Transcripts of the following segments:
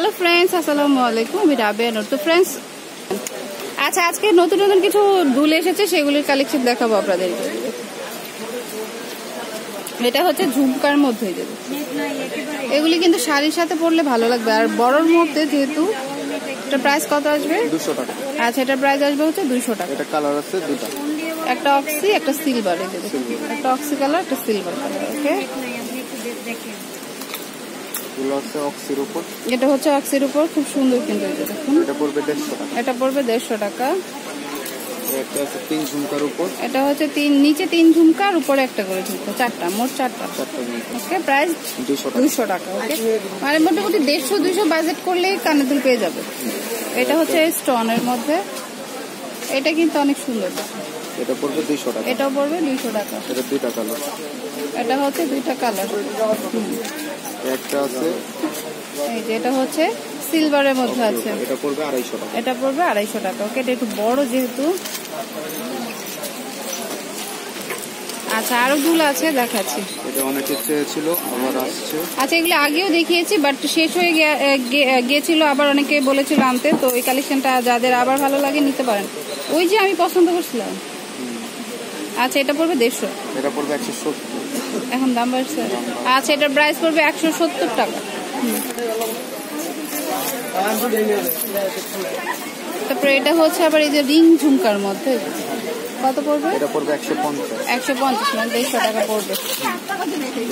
Hello friends আসসালামু আলাইকুম আমি রাবেয়া নূর। তো ফ্রেন্ডস আচ্ছা আজকে নতুন নতুন কিছু দুল এসেছে সেগুলির কালেকশন দেখাবো আপনাদের এটা হচ্ছে ঝুমকার মধ্যে এই এগুলি কিন্তু শাড়ির সাথে পরলে ভালো লাগবে। আর বড়র মধ্যে যেহেতু এটা প্রাইস কত আসবে? দুশো টাকা। আচ্ছা এটা প্রাইস আসবে হচ্ছে দুইশো টাকা। এটা কালার আছে দুটা। একটা অক্সি একটা সিলভার। একটা অক্সি কালার একটা সিলভার কালার ওকে এগুলো আছে অক্সির উপর। এটা হচ্ছে অক্সির উপর খুব সুন্দর কিন্তু দেখুন। এটা পড়বে দেড়শো টাকা। এটা পড়বে তিন ঝুমকার উপর। এটা হচ্ছে তিন নিচে তিন ঝুমকা আর উপরে একটা করে ঝুমকা চারটা মোট চারটা। ওকে প্রাইস দুশো টাকা। টাকা ওকে? মানে মোটামুটি দেড়শো দুইশো বাজেট করলেই কানে দুল পেয়ে যাবে। এটা হচ্ছে স্টোনের মধ্যে। এটা কিন্তু অনেক সুন্দর। এটা পড়বে টাকা। এটাও পড়বে দুইশো টাকা। এটা দুইটা কালার। এটা হচ্ছে দুইটা কালার। একটা আছে। এই যে এটা হচ্ছে সিলভারের মধ্যে আছে। এটা পড়বে আড়াইশো টাকা। এটা পড়বে আড়াইশো টাকা। ওকে এটা একটু বড় যেহেতু। আচ্ছা আরও দুল আছে দেখাচ্ছি। এটা অনেকে চেয়েছিল আবার আসছে। আচ্ছা এগুলো আগেও দেখিয়েছি বাট শেষ হয়ে গিয়েছিল আবার অনেকে বলেছিল আনতে। তো এই কালেকশনটা যাদের আবার ভালো লাগে নিতে পারেন। ওই যে আমি পছন্দ করছিলাম। আচ্ছা এটা পড়বে দেড়শো। এটা পড়বে একশো সত্তর। এখন দাম বাড়ছে। আচ্ছা এটার প্রাইস পড়বে একশো সত্তর টাকা। তারপরে এটা হচ্ছে আবার এই যে রিং ঝুমকার মধ্যে। কত পড়বে? এটা পড়বে একশো পঞ্চাশ। একশো পঞ্চাশ মানে দেড়শো টাকা পড়বে।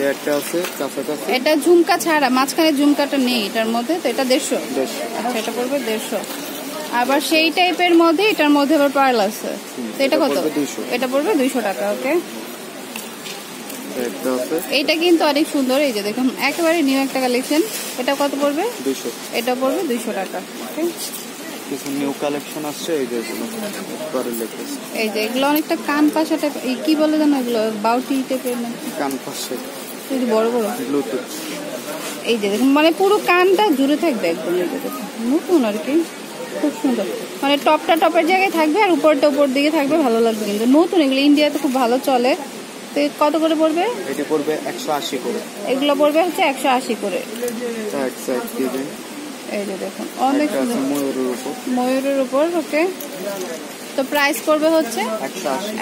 এই একটা আছে কাছাকাছি এটা ঝুমকা ছাড়া মাঝখানে ঝুমকাটা নেই এটার মধ্যে তো এটা দেড়শো। দেড়শো। আচ্ছা এটা পড়বে দেড়শো। আবার সেই টাইপের মধ্যে এটার মধ্যে আবার পার্ল আছে। তো এটা এটা কত? এটা পড়বে দুইশো টাকা ওকে এইটা কিন্তু অনেক সুন্দর এই যে দেখুন একেবারে নিউ একটা কালেকশন এটা কত পড়বে? দুইশো। এটা পড়বে দুইশো টাকা। ওকে কিছু নিউ কালেকশন আসছে এই যে এগুলো। এই যে এগুলো অনেকটা কান পাশা টাইপ এই কি বলে জানো এগুলো? বাউটি টাইপের না কান পাশে। এই যে বড় বড়। ব্লুটুথ এই যে দেখুন মানে পুরো কানটা জুড়ে থাকবে একদম এই যে দেখুন। নতুন আর কি। খুব সুন্দর। মানে টপটা টপের জায়গায় থাকবে আর উপরটা উপর দিকে থাকবে ভালো লাগবে কিন্তু। নতুন এগুলো ইন্ডিয়াতে খুব ভালো চলে। তো কত করে পড়বে? এটি পড়বে একশো আশি করে। এগুলো পড়বে হচ্ছে একশো আশি করে। ডিজাইন এই যে দেখুন অনেক ময়ূরের উপর। ময়ূরের উপর ওকে। তো প্রাইস পড়বে হচ্ছে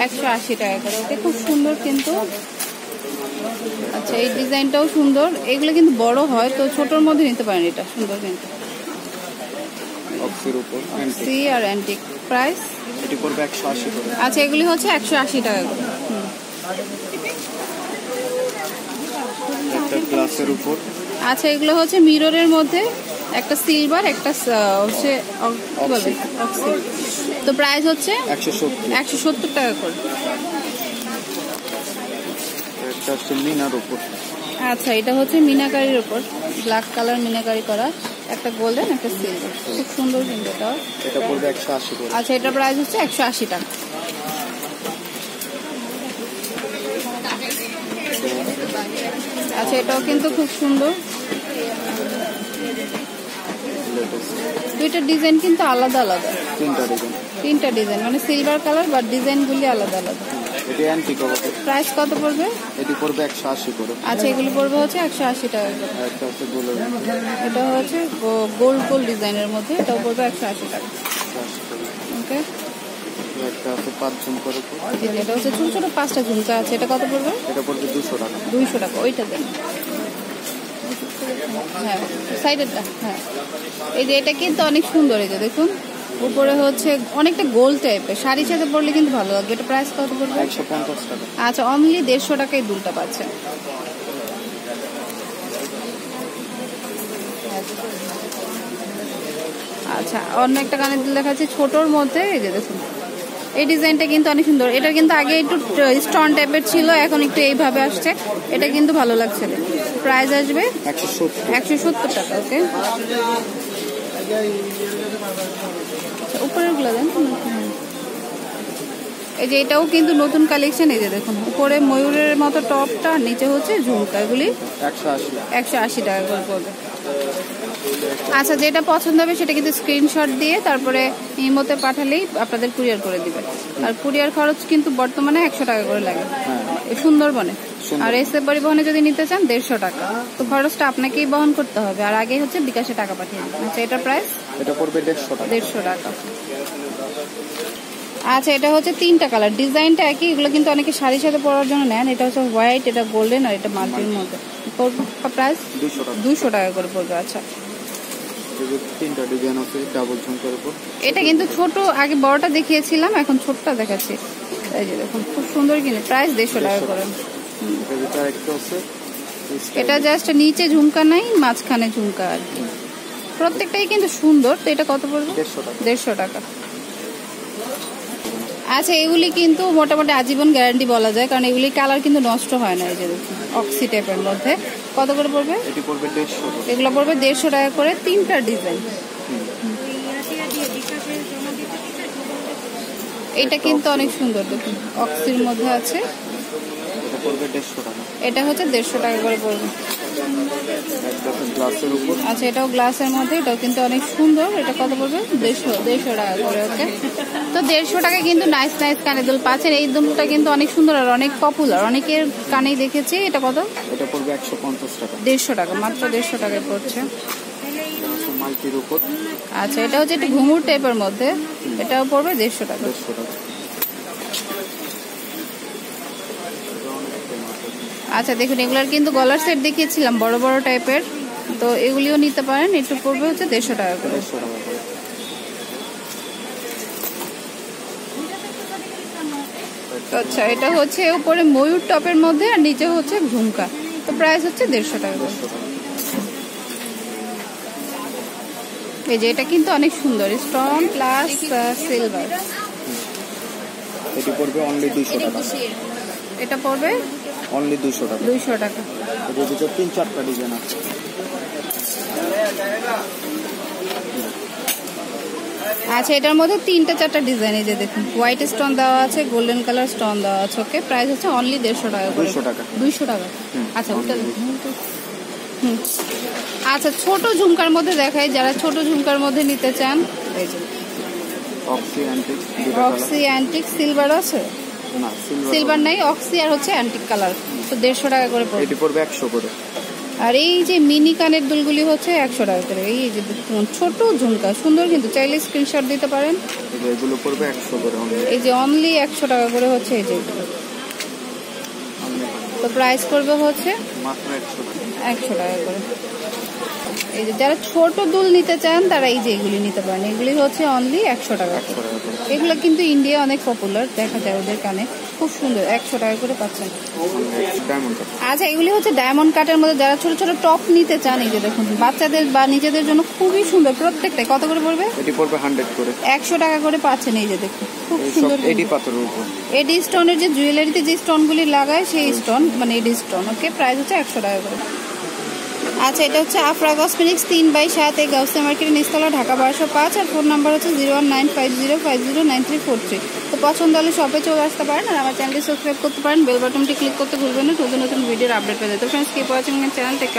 একশো আশি। টাকা করে। ওকে খুব সুন্দর কিন্তু। আচ্ছা এই ডিজাইনটাও সুন্দর। এগুলো কিন্তু বড় হয় তো ছোটর মধ্যে নিতে পারেন এটা সুন্দর কিন্তু। সি আর অ্যান্টিক প্রাইস এটি পড়বে একশো আশি আচ্ছা এগুলি হচ্ছে একশো আশি টাকা করে। হুম। একটা গ্লাসের উপর। আচ্ছা এগুলো হচ্ছে মিররের মধ্যে একটা সিলভার একটা হচ্ছে তো প্রাইস হচ্ছে একশো সত্তর। টাকা করে। একটা হচ্ছে মিনার উপর। আচ্ছা এটা হচ্ছে মিনাকারির উপর। ব্ল্যাক কালার মিনাকারি করা। একটা গোল্ডেন একটা সিলভার খুব সুন্দর কিন্তু এটা পড়বে একশো আশি আচ্ছা এটার প্রাইস হচ্ছে একশো আশি টাকা। এটাও কিন্তু খুব সুন্দর। দুইটা ডিজাইন কিন্তু আলাদা আলাদা। তিনটা ডিজাইন। তিনটা ডিজাইন মানে সিলভার কালার বা ডিজাইনগুলি আলাদা আলাদা। এটি অ্যান্টিক হবে। প্রাইস কত পড়বে? এটি পড়বে একশো আশি করে। আচ্ছা এগুলো পড়বে হচ্ছে একশো আশি টাকা করে। আর হচ্ছে গোলের এটা হচ্ছে গোল্ড গোল্ড ডিজাইনের মধ্যে এটাও পড়বে একশো আশি টাকা। ওকে একটা আছে পাঁচ ঝুমকার উপর এটা হচ্ছে ছোট ছোট পাঁচটা ঝুমকা আছে। এটা কত পড়বে? এটা পড়বে দুশো টাকা। দুইশো টাকা ওইটা দেন। হ্যাঁ সাইডেরটা হ্যাঁ। এই যে এটা কিন্তু অনেক সুন্দর এই যে দেখুন। উপরে হচ্ছে অনেকটা গোল টাইপের শাড়ির সাথে পরলে কিন্তু ভালো লাগবে এটা প্রাইস কত পড়বে? একশো পঞ্চাশ টাকা। আচ্ছা অনলি দেড়শো টাকায় দুলটা পাচ্ছেন। আচ্ছা অন্য একটা কানের দুল দেখাচ্ছি। ছোটোর মধ্যে এই যে দেখুন। এই ডিজাইনটা কিন্তু অনেক সুন্দর। এটা কিন্তু আগে একটু স্টোন টাইপের ছিল এখন একটু এইভাবে আসছে। এটা কিন্তু ভালো লাগছে প্রাইস আসবে? একশো সত্তর। টাকা ওকে উপরেরগুলো দেন। এই যে এটাও কিন্তু নতুন কালেকশন এই যে দেখুন উপরে ময়ূরের মতো টপটা নিচে হচ্ছে ঝুমকা এগুলি একশো আশি টাকা। করে পড়বে। আচ্ছা যেটা পছন্দ হবে সেটা কিন্তু স্ক্রিনশট দিয়ে তারপরে ইমোতে পাঠালেই আপনাদের কুরিয়ার করে দিবে। আর কুরিয়ার খরচ কিন্তু বর্তমানে একশো টাকা করে লাগে। হ্যাঁ। সুন্দরবনে। আর এসে পরিবহনে যদি নিতে চান দেড়শো টাকা। তো খরচটা আপনাকেই বহন করতে হবে। আর আগে হচ্ছে বিকাশে টাকা পাঠিয়ে দিন আচ্ছা এটার প্রাইস এটা পড়বে দেড়শো টাকা। দেড়শো টাকা। আচ্ছা এটা হচ্ছে তিনটা কালার। ডিজাইনটা একই এগুলো কিন্তু অনেকে শাড়ির সাথে পরার জন্য নেন। এটা হচ্ছে হোয়াইট এটা গোল্ডেন আর এটা মাল্টির মধ্যে। প্রাইস দুশো টাকা। করে পড়বে আচ্ছা। তিনটা ডিজাইন আছে ডাবল ঝুমকার উপর এটা কিন্তু ছোট আগে বড়টা দেখিয়েছিলাম এখন ছোটটা দেখাচ্ছি। এই যে দেখুন খুব সুন্দর কিন্তু প্রাইস দেড়শো টাকা করে। এটা জাস্ট নিচে ঝুমকা নাই মাঝখানে ঝুমকা আর কি। প্রত্যেকটাই কিন্তু সুন্দর তো এটা কত পড়বে? দেড়শো টাকা। আচ্ছা এগুলি কিন্তু মোটামুটি আজীবন গ্যারান্টি বলা যায় কারণ এগুলি কালার কিন্তু নষ্ট হয় না এই যে দেখুন অক্সি টাইপের মধ্যে। কত করে পড়বে? এগুলো পড়বে দেড়শো টাকা করে তিনটা ডিজাইন এটা কিন্তু অনেক সুন্দর দেখুন অক্সির মধ্যে আছে। এটা হচ্ছে দেড়শো টাকা করে পড়বে। আচ্ছা এটাও গ্লাসের মধ্যে এটাও কিন্তু অনেক সুন্দর। এটা কত পড়বে? দেড়শো দেড়শো টাকা করে ওকে তো দেড়শো টাকা কিন্তু নাইস নাইস কানে দুল পাচ্ছেন এই দুলটা কিন্তু অনেক সুন্দর আর অনেক পপুলার অনেকের কানেই দেখেছি এটা কত? এটা পড়বে একশো পঞ্চাশ টাকা। দেড়শো টাকা মাত্র দেড়শো টাকায় পড়ছে। আচ্ছা এটা হচ্ছে একটু ঘুঙুর টাইপের মধ্যে। এটাও পড়বে দেড়শো টাকা। দেড়শো টাকা এটা অনেক famous আছে। আচ্ছা দেখুন এগুলার কিন্তু গলার সেট দেখিয়েছিলাম বড় বড় টাইপের তো এগুলিও নিতে পারেন একটু পড়বে হচ্ছে দেড়শো টাকা করে। আচ্ছা এটা হচ্ছে উপরে ময়ূর টপের মধ্যে আর নিচে হচ্ছে ঝুমকা। তো প্রাইস হচ্ছে দেড়শো টাকা করে। এই যে এটা কিন্তু অনেক সুন্দর স্টোন প্লাস সিলভার এটি পড়বে অনলি দুইশো টাকা। এটা পড়বে অনলি দুইশো টাকা। দুইশো টাকা। এটার ভিতর তিন চারটা ডিজাইন আছে। আচ্ছা এটার মধ্যে তিনটা চারটা ডিজাইন এই যে দেখুন হোয়াইট স্টোন দেওয়া আছে গোল্ডেন কালার স্টোন দেওয়া আছে ওকে প্রাইস হচ্ছে অনলি দেড়শো টাকা করে। 200 টাকা। দুইশো টাকা। আচ্ছা ওটা হুম। আচ্ছা ছোট ঝুমকার মধ্যে দেখাই যারা ছোট ঝুমকার মধ্যে নিতে চান এই যে অক্সি অ্যান্টিক সিলভার আছে? সিলভার নাই অক্সি আর হচ্ছে অ্যান্টিক কালার তো দেড়শো টাকা করে পড়বে। এটি পড়বে একশো করে। আর এই যে মিনি কানের দুলগুলি হচ্ছে একশো টাকা করে। এই যে ছোট ঝুমকা সুন্দর কিন্তু চাইলে স্ক্রিনশট দিতে পারেন। এগুলো পড়বে একশো করে এই যে অনলি একশো টাকা করে হচ্ছে এই যে। তো প্রাইস করবে হচ্ছে মাত্র একশো টাকা। একশো টাকা করে। এই যে যারা ছোট দুল নিতে চান তারা এই যে এগুলি নিতে পারেন। এগুলি হচ্ছে অনলি একশো টাকা করে। এগুলো কিন্তু ইন্ডিয়া অনেক পপুলার দেখা যায় ওদের কানে। খুব সুন্দর একশো টাকা করে পাচ্ছেন। আচ্ছা এগুলি হচ্ছে ডায়মন্ড কাটের মধ্যে যারা ছোট ছোট টপ নিতে চান এই যে দেখুন বাচ্চাদের বা নিজেদের জন্য খুবই সুন্দর। প্রত্যেকটাই কত করে পড়বে? এটি পড়বে হান্ড্রেড করে। একশো টাকা করে পাচ্ছেন এই যে দেখুন খুব সুন্দর এডি পাথরের উপর। এডি স্টোনের যে জুয়েলারিতে যে স্টোনগুলি লাগায় সেই স্টোন মানে এডি স্টোন ওকে প্রাইস হচ্ছে একশো টাকা করে। আচ্ছা এটা হচ্ছে আফরা কসমেটিক্স, তিন বাই সাত, এই গাউসে মার্কেটের নিস্তলা ঢাকা বারোশো পাঁচ, আর ফোন নাম্বার হচ্ছে zero one nine five zero five zero nine three four three. তো পছন্দ হলে শপে চলে আসতে পারেন আর আমার চ্যানেলটি সাবস্ক্রাইব করতে পারেন। বেল বাটনটি ক্লিক করতে ভুলবেন না, নতুন নতুন ভিডিওর আপডেট পেয়ে তো friends keep watching channel tech